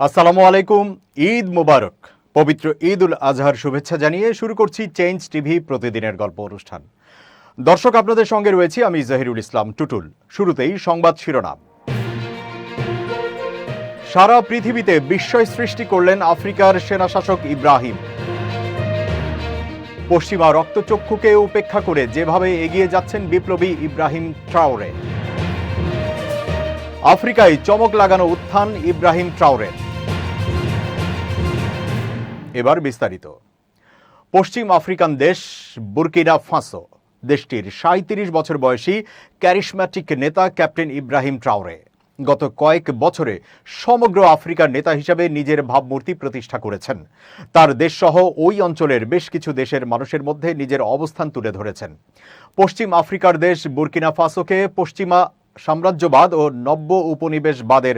আসসালামু আলাইকুম, ঈদ মুবারক। পবিত্র ঈদ উল আজহার শুভেচ্ছা জানিয়ে শুরু করছি চেঞ্জ টিভি প্রতিদিনের গল্প অনুষ্ঠান। দর্শক, আপনাদের সঙ্গে রয়েছি আমি জাহিরুল ইসলাম টুটুল। শুরুতেই সংবাদ শিরোনাম। সারা পৃথিবীতে বিস্ময় সৃষ্টি করলেন আফ্রিকার সেনাশাসক ইব্রাহিম। পশ্চিমা রক্তচক্ষুকে উপেক্ষা করে যেভাবে এগিয়ে যাচ্ছেন বিপ্লবী ইব্রাহিম ট্রাওরে। আফ্রিকায় চমক লাগানো উত্থান ইব্রাহিম ট্রাওরের। এবার বিস্তারিত। পশ্চিম আফ্রিকান দেশ বুরকিনা ফাসো, দেশটির সাঁত্রিশ বছর বয়সী ক্যারিশম্যাটিক নেতা ক্যাপ্টেন ইব্রাহিম ট্রাওরে গত কয়েক বছরে সমগ্র আফ্রিকার নেতা হিসেবে নিজের ভাবমূর্তি প্রতিষ্ঠা করেছেন। তার দেশসহ ওই অঞ্চলের বেশ কিছু দেশের মানুষের মধ্যে নিজের অবস্থান তুলে ধরেছেন। পশ্চিম আফ্রিকার দেশ বুরকিনা ফাসোকে পশ্চিমা সাম্রাজ্যবাদ ও নব্য উপনিবেশবাদের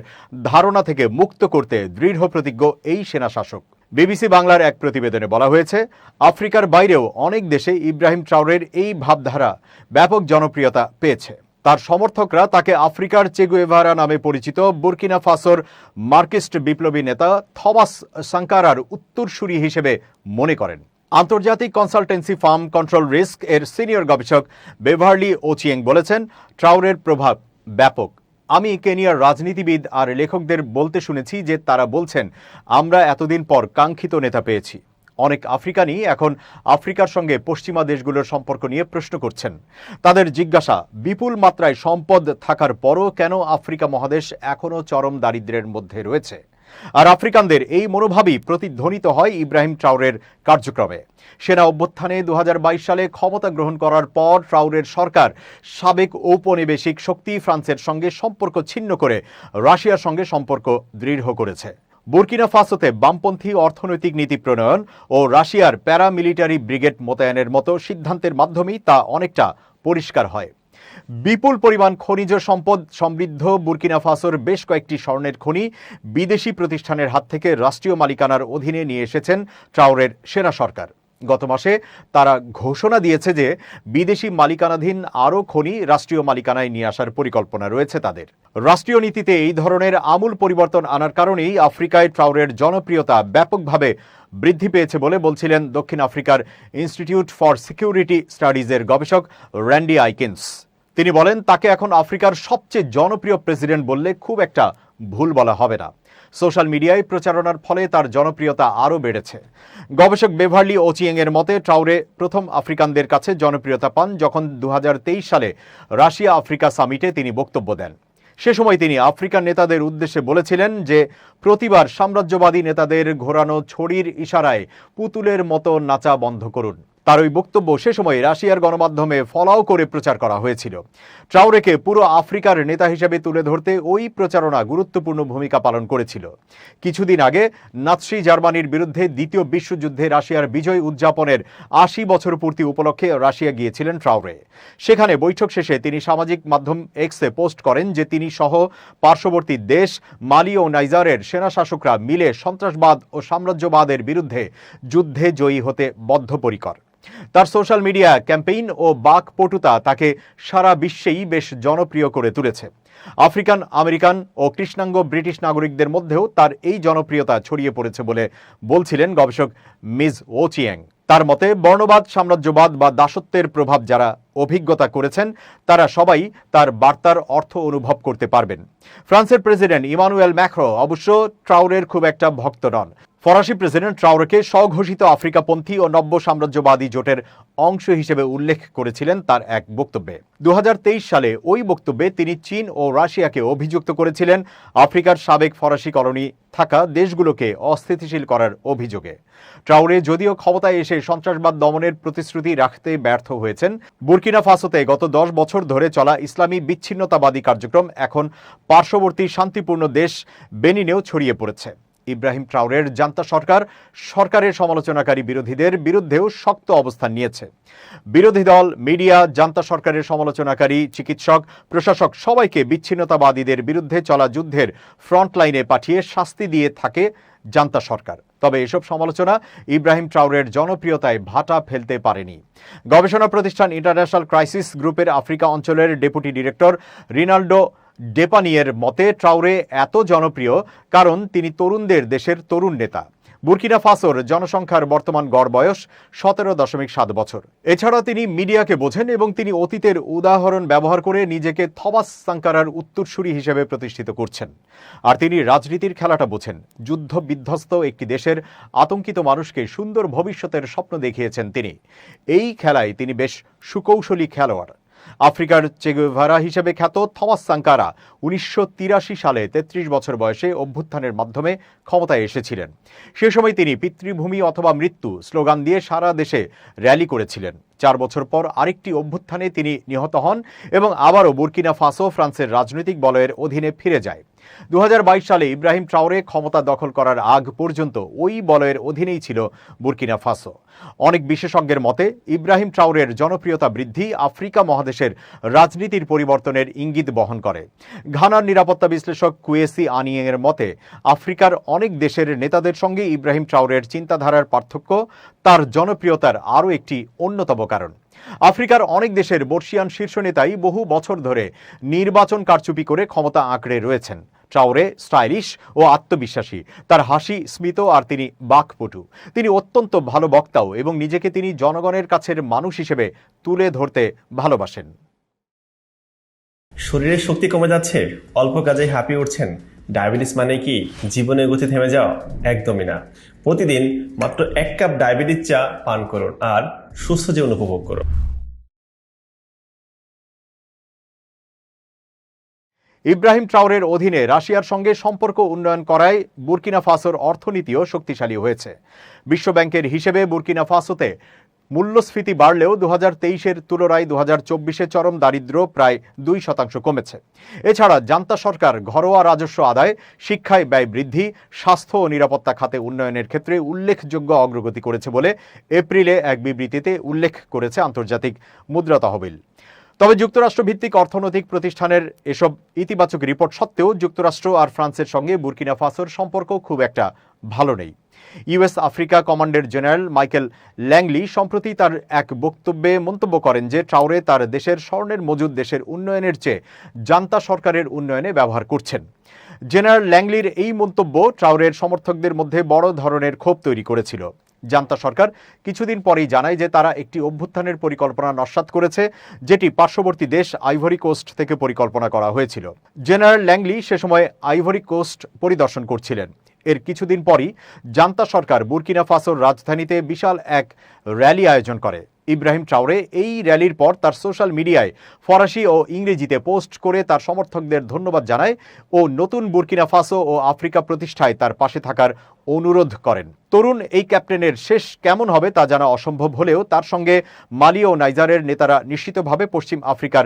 ধারণা থেকে মুক্ত করতে দৃঢ় প্রতিজ্ঞ এই সেনাশাসক। বিবিসি বাংলার এক প্রতিবেদনে বলা হয়েছে, আফ্রিকার বাইরেও অনেক দেশে ইব্রাহিম ট্রাউরের এই ভাবধারা ব্যাপক জনপ্রিয়তা পেয়েছে। তার সমর্থকরা তাকে আফ্রিকার চেগুয়েভারা নামে পরিচিত বুরকিনা ফাসোর মার্কিস্ট বিপ্লবী নেতা থমাস সাঙ্কারার উত্তরসূরি হিসেবে মনে করেন। আন্তর্জাতিক কনসালটেন্সি ফার্ম কন্ট্রোল রিস্ক এর সিনিয়র গবেষক বেভারলি ওচিয়েং বলেছেন, ট্রাউরের প্রভাব ব্যাপক। আমি কেনিয়ার রাজনীতিবিদ আর লেখকদের বলতে শুনেছি যে তারা বলছেন, আমরা এতদিন পর কাঙ্ক্ষিত নেতা পেয়েছি। অনেক আফ্রিকানই এখন আফ্রিকার সঙ্গে পশ্চিমা দেশগুলোর সম্পর্ক নিয়ে প্রশ্ন করছেন। তাদের জিজ্ঞাসা, বিপুল মাত্রায় সম্পদ থাকার পরও কেন আফ্রিকা মহাদেশ এখনও চরম দারিদ্রের মধ্যে রয়েছে? আর আফ্রিকানদের এই মনোভাবই প্রতিধ্বনিত হয় ইব্রাহিম ট্রাউরের কার্যক্রমে। সেনা অভ্যুত্থানে দু হাজার বাইশ সালে ক্ষমতা গ্রহণ করার পর ট্রাউরের সরকার সাবেক ঔপনিবেশিক শক্তি ফ্রান্সের সঙ্গে সম্পর্ক ছিন্ন করে রাশিয়ার সঙ্গে সম্পর্ক দৃঢ় করেছে। বুরকিনা ফাসোতে বামপন্থী অর্থনৈতিক নীতি প্রণয়ন ও রাশিয়ার প্যারামিলিটারি ব্রিগেড মোতায়েনের মতো সিদ্ধান্তের মাধ্যমেই তা অনেকটা পরিষ্কার হয়। বিপুল পরিমাণ খনিজ সম্পদ সমৃদ্ধ বুরকিনা ফাসোর বেশ কয়েকটি স্বর্ণের খনি বিদেশি প্রতিষ্ঠানের হাত থেকে রাষ্ট্রীয় মালিকানার অধীনে নিয়ে এসেছেন ট্রাউরের সেনা সরকার। গত মাসে তারা ঘোষণা দিয়েছে যে বিদেশি মালিকানাধীন আরও খনি রাষ্ট্রীয় মালিকানায় নিয়ে আসার পরিকল্পনা রয়েছে তাদের। রাষ্ট্রীয় নীতিতে এই ধরনের আমূল পরিবর্তন আনার কারণেই আফ্রিকায় ট্রাউরের জনপ্রিয়তা ব্যাপকভাবে বৃদ্ধি পেয়েছে বলে বলছিলেন দক্ষিণ আফ্রিকার ইনস্টিটিউট ফর সিকিউরিটি স্টাডিজের গবেষক র্যান্ডি আইকিন্স। তিনি বলেন, তাকে এখন আফ্রিকার সবচেয়ে জনপ্রিয় প্রেসিডেন্ট বললে খুব একটা ভুল বলা হবে না। সোশ্যাল মিডিয়ায় প্রচারণার ফলে তার জনপ্রিয়তা আরও বেড়েছে। গবেষক বেভারলি ওচিয়েং এর মতে, ট্রাউরে প্রথম আফ্রিকানদের কাছে জনপ্রিয়তা পান যখন দু হাজার তেইশ সালে রাশিয়া আফ্রিকা সামিটে তিনি বক্তব্য দেন। সে সময় তিনি আফ্রিকান নেতাদের উদ্দেশ্যে বলেছিলেন যে, প্রতিবার সাম্রাজ্যবাদী নেতাদের ঘোরানো ছড়ির ইশারায় পুতুলের মতো নাচা বন্ধ করুন। তার ওই বক্তব্য সে সময় রাশিয়ার গণমাধ্যমে ফলাও করে প্রচার করা হয়েছিল। ট্রাউরেকে পুরো আফ্রিকার নেতা হিসেবে তুলে ধরতে ওই প্রচারণা গুরুত্বপূর্ণ ভূমিকা পালন করেছিল। কিছুদিন আগে নাৎসি জার্মানির বিরুদ্ধে দ্বিতীয় বিশ্বযুদ্ধে রাশিয়ার বিজয় উদযাপনের আশি বছর পূর্তি উপলক্ষে রাশিয়া গিয়েছিলেন ট্রাউরে সেখানে বৈঠক শেষে তিনি সামাজিক মাধ্যম এক্সে পোস্ট করেন যে তিনি সহ পার্শ্ববর্তী দেশ মালি ও নাইজারের সেনা শাসকরা মিলে সন্ত্রাসবাদ ও সাম্রাজ্যবাদের বিরুদ্ধে যুদ্ধে জয়ী হতে বদ্ধপরিকর। তার সোশ্যাল মিডিয়া ক্যাম্পেইন ও বাক পটুতা তাকে সারা বিশ্বেই বেশ জনপ্রিয় করে তুলেছে। আফ্রিকান, আমেরিকান ও কৃষ্ণাঙ্গ ব্রিটিশ নাগরিকদের মধ্যেও তার এই জনপ্রিয়তা ছড়িয়ে পড়েছে বলে বলছিলেন গবেষক মিজ ওচিয়াং। তার মতে, বর্ণবাদ, সাম্রাজ্যবাদ বা দাসত্বের প্রভাব যারা অভিজ্ঞতা করেছেন, তারা সবাই তার বার্তার অর্থ অনুভব করতে পারবেন। ফ্রান্সের প্রেসিডেন্ট ইমানুয়েল ম্যাক্রো অবশ্য ট্রাউরের খুব একটা ভক্ত নন। ফরাসি প্রেসিডেন্ট ট্রাউরেকে স্বঘোষিত আফ্রিকাপন্থী ও নব্য সাম্রাজ্যবাদী জোটের অংশ হিসেবে উল্লেখ করেছিলেন তার এক বক্তব্যে। দু হাজার তেইশ সালে ওই বক্তব্যে তিনি চীন ও রাশিয়াকে অভিযুক্ত করেছিলেন। আফ্রিকার সাবেক ফরাসি কলোনি থাকা দেশগুলোকে অস্থিতিশীল করার অভিযোগে। ট্রাউরে যদিও ক্ষমতায় এসে সন্ত্রাসবাদ দমনের প্রতিশ্রুতি রাখতে ব্যর্থ হয়েছেন, বুরকিনা ফাসোতে গত দশ বছর ধরে চলা ইসলামী বিচ্ছিন্নতাবাদী কার্যক্রম এখন পার্শ্ববর্তী শান্তিপূর্ণ দেশ বেনিনেও ছড়িয়ে পড়েছে। ইব্রাহিম ট্রাউরের জান্তা সরকার সরকারের সমালোচনাকারী বিরোধীদের বিরুদ্ধেও শক্ত অবস্থান নিয়েছে। বিরোধী দল, মিডিয়া, জান্তা সরকারের সমালোচনাকারী, চিকিৎসক, প্রশাসক সবাইকে বিচ্ছিন্নতাবাদীদের বিরুদ্ধে চলা যুদ্ধের ফ্রন্ট লাইনে পাঠিয়ে শাস্তি দিয়ে থাকে জান্তা সরকার। তবে এসব সমালোচনা ইব্রাহিম ট্রাউরের জনপ্রিয়তায় ভাটা ফেলতে পারেনি। গবেষণা প্রতিষ্ঠান ইন্টারন্যাশনাল ক্রাইসিস গ্রুপের আফ্রিকা অঞ্চলের ডেপুটি ডিরেক্টর রিনাল্ডো ডেপানিয়ের মতে ট্রাউরে এত জনপ্রিয় কারণ তিনি তরুণদের দেশের তরুণ নেতা। বুরকিনা ফাসোর জনসংখ্যার বর্তমান গড় বয়স সতেরো দশমিক সাত বছর। এছাড়া তিনি মিডিয়াকে বোঝেন এবং তিনি অতীতের উদাহরণ ব্যবহার করে নিজেকে থমাস সাঙ্কারার উত্তরসূরি হিসেবে প্রতিষ্ঠিত করছেন। আর তিনি রাজনীতির খেলাটা বোঝেন। যুদ্ধ বিধ্বস্ত একটি দেশের আতঙ্কিত মানুষকে সুন্দর ভবিষ্যতের স্বপ্ন দেখিয়েছেন তিনি। এই খেলায় তিনি বেশ সুকৌশলী খেলোয়াড়। আফ্রিকার চেগুভারা হিসেবে খ্যাত থমাস সাঙ্কারা উনিশশো তিরাশি সালে ৩৩ বছর বয়সে অভ্যুত্থানের মাধ্যমে ক্ষমতায় এসেছিলেন। সে সময় তিনি পিতৃভূমি অথবা মৃত্যু স্লোগান দিয়ে সারা দেশে র্যালি করেছিলেন। চার বছর পর আরেকটি অভ্যুত্থানে তিনি নিহত হন এবং আবারও বুর্কিনা ফাসো ফ্রান্সের রাজনৈতিক বলয়ের অধীনে ফিরে যায়। দুহাজার বাইশ সালে ইব্রাহিম ট্রাওরে ক্ষমতা দখল করার আগ পর্যন্ত ওই বলয়ের অধীনেই ছিল বুর্কিনা ফাসো। অনেক বিশেষজ্ঞের মতে, ইব্রাহিম ট্রাউরের জনপ্রিয়তা বৃদ্ধি আফ্রিকা মহাদেশের রাজনীতির পরিবর্তনের ইঙ্গিত বহন করে। ঘানার নিরাপত্তা বিশ্লেষক কুয়েসি আনিয়ের মতে, আফ্রিকার অনেক দেশের নেতাদের সঙ্গে ইব্রাহিম ট্রাউরের চিন্তাধারার পার্থক্য তার জনপ্রিয়তার আরও একটি অন্যতম কারণ। আফ্রিকার অনেক দেশের বর্ষিয়ান শীর্ষ নেতাই বহু বছর ধরে নির্বাচন কারচুপি করে ক্ষমতা আঁকড়ে রয়েছেন। ট্রাউরে স্টাইলিশ ও আত্মবিশ্বাসী, তার হাসি, স্মিত আর তিনি বাকপটু। তিনি অত্যন্ত ভালো বক্তাও এবং নিজেকে তিনি জনগণের কাছের মানুষ হিসেবে তুলে ধরতে ভালোবাসেন। শরীরের শক্তি কমে যাচ্ছে, অল্প কাজে হাঁপিয়ে উঠছেন। ডায়াবেটিস মানে কি জীবনের গতি থেমে যাওয়া? একদমই না। প্রতিদিন মাত্র এক কাপ ডায়াবেটিস চা পান করুন আর সুস্থ জীবন উপভোগ করুন। ইব্রাহিম ট্রাউরের অধীনে রাশিয়ার সঙ্গে সম্পর্ক উন্নয়ন করায় বুর্কিনা ফাসোর অর্থনীতিও শক্তিশালী হয়েছে। বিশ্বব্যাংকের হিসেবে বুর্কিনা ফাসোতে মূল্যস্ফীতি বাড়লেও দু হাজার তেইশের তুলনায় দু হাজার চব্বিশে চরম দারিদ্র প্রায় দুই শতাংশ কমেছে। এছাড়া জান্তা সরকার ঘরোয়া রাজস্ব আদায়, শিক্ষায় ব্যয় বৃদ্ধি, স্বাস্থ্য ও নিরাপত্তা খাতে উন্নয়নের ক্ষেত্রে উল্লেখযোগ্য অগ্রগতি করেছে বলে এপ্রিলে এক বিবৃতিতে উল্লেখ করেছে আন্তর্জাতিক মুদ্রা তহবিল। তবে যুক্তরাষ্ট্র ভিত্তিক অর্থনৈতিক প্রতিষ্ঠানের এসব ইতিবাচক রিপোর্ট সত্ত্বেও যুক্তরাষ্ট্র আর ফ্রান্সের সঙ্গে বুর্কিনা ফাসোর সম্পর্ক খুব একটা ভালো নেই। ইউএস আফ্রিকা কমান্ডের জেনারেল মাইকেল ল্যাংলি সম্প্রতি তার এক বক্তব্যে মন্তব্য করেন যে ট্রাউরে তার দেশের স্বর্ণের মজুদ দেশের উন্নয়নের চেয়ে জান্তা সরকারের উন্নয়নে ব্যবহার করছেন। জেনারেল ল্যাংলির এই মন্তব্য ট্রাউরের সমর্থকদের মধ্যে বড় ধরনের ক্ষোভ তৈরি করেছিল। জান্তা সরকার কিছুদিন পরেই জানায় যে তারা একটি অভ্যুত্থানের পরিকল্পনা নস্যাৎ করেছে, যেটি পার্শ্ববর্তী দেশ আইভরি কোস্ট থেকে পরিকল্পনা করা হয়েছিল। জেনারেল ল্যাংলি সে সময় আইভরি কোস্ট পরিদর্শন করছিলেন। এর কিছুদিন পরই জান্তা সরকার বুরকিনা ফাসোর রাজধানীতে বিশাল এক র্যালি আয়োজন করে। ইব্রাহিম ট্রাউরে এই র্যালির পর তার সোশ্যাল মিডিয়ায় ফরাসি ও ইংরেজিতে পোস্ট করে তার সমর্থকদের ধন্যবাদ জানায় ও নতুন বুরকিনা ফাসো ও আফ্রিকা প্রতিষ্ঠায় তার পাশে থাকার অনুরোধ করেন। তরুণ এই ক্যাপ্টেনের শেষ কেমন হবে তা জানা অসম্ভব হলেও তার সঙ্গে মালি ও নাইজারের নেতারা নিশ্চিতভাবে পশ্চিম আফ্রিকার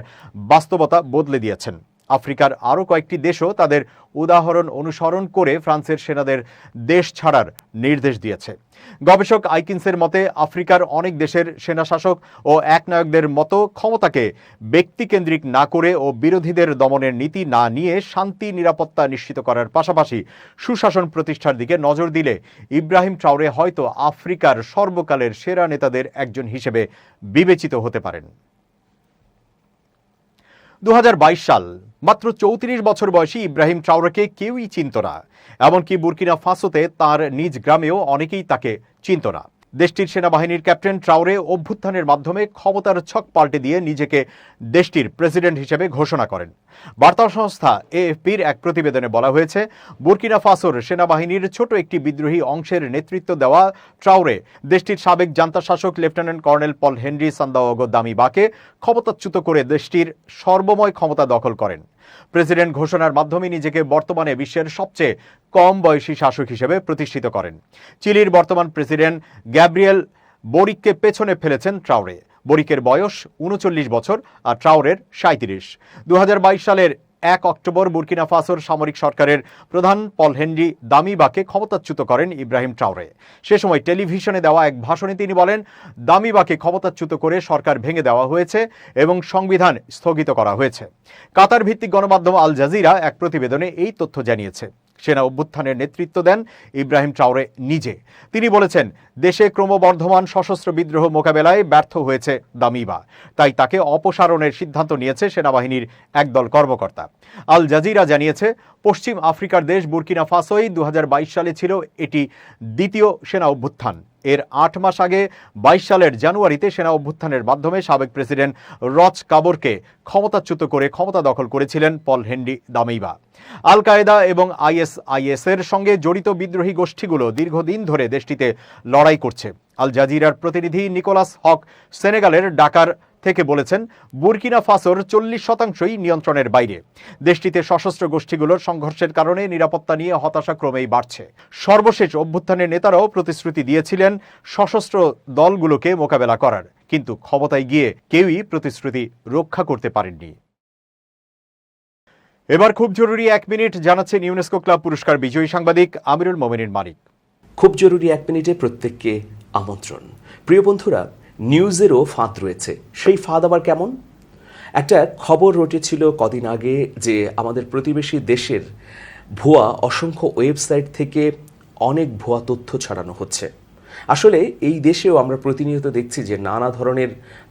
বাস্তবতা বদলে দিয়েছেন। আফ্রিকার আরও কয়েকটি দেশও তাদের উদাহরণ অনুসরণ করে ফ্রান্সের সেনাদের দেশ ছাড়ার নির্দেশ দিয়েছে। গবেষক আইকিন্সের মতে, আফ্রিকার অনেক দেশের সেনাশাসক ও একনায়কদের মতো ক্ষমতাকে ব্যক্তিকেন্দ্রিক না করে ও বিরোধীদের দমনের নীতি না নিয়ে শান্তি, নিরাপত্তা নিশ্চিত করার পাশাপাশি সুশাসন প্রতিষ্ঠার দিকে নজর দিলে ইব্রাহিম ট্রাউরে হয়তো আফ্রিকার সর্বকালের সেরা নেতাদের একজন হিসেবে বিবেচিত হতে পারেন। দুহাজার বাইশ সাল মাত্র চৌত্রিশ বছর বয়সী ইব্রাহিম ট্রাউরেকে কেউই চিনত না। এমনকি বুরকিনা ফাসোতে তার নিজ গ্রামেও অনেকেই তাকে চিনত না। দেশটির সেনাবাহিনীর ক্যাপ্টেন ট্রাউরে অভ্যুত্থানের মাধ্যমে ক্ষমতার ছক পাল্টে দিয়ে নিজেকে দেশটির প্রেসিডেন্ট হিসেবে ঘোষণা করেন। বার্তা সংস্থা এএফপির এক প্রতিবেদনে বলা হয়েছে, বুরকিনা ফাসোর সেনাবাহিনীর ছোট একটি বিদ্রোহী অংশের নেতৃত্ব দেওয়া ট্রাউরে দেশটির সাবেক জান্তা শাসক lieutenant colonel Paul Henri Sandaogo দামিবাকে ক্ষমতাচ্যুত করে দেশটির সর্বময় ক্ষমতা দখল করেন। প্রেসিডেন্ট ঘোষণার মাধ্যমে নিজেকে বর্তমানে বিশ্বের সবচেয়ে কম বয়সী শাসক হিসেবে প্রতিষ্ঠিত করেন। চিলির বর্তমান প্রেসিডেন্ট গ্যাব্রিয়েল বোরিককে পেছনে ফেলেছেন ট্রাউরে বরিকের বয়স উনচল্লিশ বছর আর ট্রাউরের সাঁত্রিশ দু সালের এক অক্টোবর বুর্কিনা ফাসোর সামরিক সরকারের প্রধান পল হেনরি দামিবাকে ক্ষমতাচ্যুত করেন ইব্রাহিম ট্রাউরে। সে সময় টেলিভিশনে দেওয়া এক ভাষণে তিনি বলেন, দামিবাকে ক্ষমতাচ্যুত করে সরকার ভেঙে দেওয়া হয়েছে এবং সংবিধান স্থগিত করা হয়েছে। কাতার ভিত্তিক গণমাধ্যম আল জাজিরা এক প্রতিবেদনে এই তথ্য জানিয়েছে। সেনা অভ্যুত্থানের নেতৃত্ব দেন ইব্রাহিম ট্রাউরে নিজে। তিনি বলেছেন, দেশে ক্রমবর্ধমান সশস্ত্র বিদ্রোহ মোকাবেলায় ব্যর্থ হয়েছে দামিবা। তাই তাকে অপসারণের সিদ্ধান্ত নিয়েছে সেনাবাহিনীর একদল কর্মকর্তা। আল জাজিরা জানিয়েছে, পশ্চিম আফ্রিকার দেশ বুর্কিনা ফাসোই দু হাজার বাইশ সালে ছিল এটি দ্বিতীয় সেনা অভ্যুত্থান। এর আট মাস আগে বাইশ সালের জানুয়ারিতে সেনা অভ্যুত্থানের মাধ্যমে সাবেক প্রেসিডেন্ট রজ কাবরকে ক্ষমতাচ্যুত করে ক্ষমতা দখল করেছিলেন পল হেন্ডি দামেইবা। আল কায়েদা এবং আইএসআইএস এর সঙ্গে জড়িত বিদ্রোহী গোষ্ঠীগুলো দীর্ঘদিন ধরে দেশটিতে লড়াই করছে। আল জাজিরার প্রতিনিধি নিকোলাস হক সেনেগালের ডাকার থেকে বলেছেন, বুরকিনা ফাসোর চল্লিশ শতাংশই নিয়ন্ত্রণের বাইরে। দেশটিতে সশস্ত্র গোষ্ঠীগুলোর সংঘর্ষের কারণে নিরাপত্তা নিয়ে হতাশা ক্রমেই বাড়ছে। সর্বশেষ অভ্যুত্থানের নেতারাও প্রতিশ্রুতি দিয়েছিলেন সশস্ত্র দলগুলোকে মোকাবেলা করার। কিন্তু ক্ষমতায় গিয়ে কেউই প্রতিশ্রুতি রক্ষা করতে পারেননি। এবার খুব জরুরি এক মিনিট জানাচ্ছেন ইউনেস্কো ক্লাব পুরস্কার বিজয়ী সাংবাদিক আমিরুল মোমিনিন মালিক খুব জরুরি এক মিনিটে প্রত্যেককে আমন্ত্রণ। প্রিয় বন্ধুরা নিউজেরও ফাঁদ রয়েছে। সেই ফাঁদ আবার কেমন? একটা খবর রটেছিল কদিন আগে যে আমাদের প্রতিবেশী দেশের ভুয়া অসংখ্য ওয়েবসাইট থেকে অনেক ভুয়া তথ্য ছড়ানো হচ্ছে। আসলে এই দেশেও আমরা প্রতিনিয়ত দেখছি যে নানা ধরনের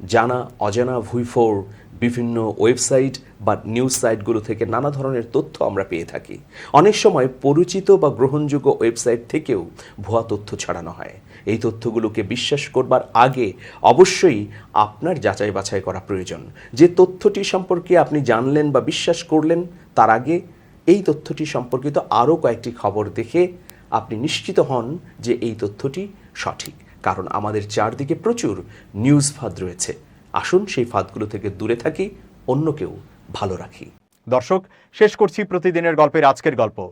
জানা, অজানা ভুইফোর বিভিন্ন ওয়েবসাইট বা নিউজ সাইটগুলো থেকে নানা ধরনের তথ্য আমরা পেয়ে থাকি। অনেক সময় পরিচিত বা গ্রহণযোগ্য ওয়েবসাইট থেকেও ভুয়া তথ্য ছড়ানো হয়। এই তথ্যগুলোকে বিশ্বাস করবার আগে অবশ্যই আপনার যাচাই বাছাই করা প্রয়োজন। যে তথ্যটি সম্পর্কে আপনি জানলেন বা বিশ্বাস করলেন, তার আগে এই তথ্যটি সম্পর্কিত আরও কয়েকটি খবর দেখে আপনি নিশ্চিত হন যে এই তথ্যটি সঠিক। কারণ আমাদের চারদিকে প্রচুর নিউজ ফাঁদ রয়েছে। আসুন সেই ফাঁদগুলো থেকে দূরে থাকি অন্যকেও ভালো রাখি। দর্শক, শেষ করছি প্রতিদিনের গল্পের আজকের গল্প।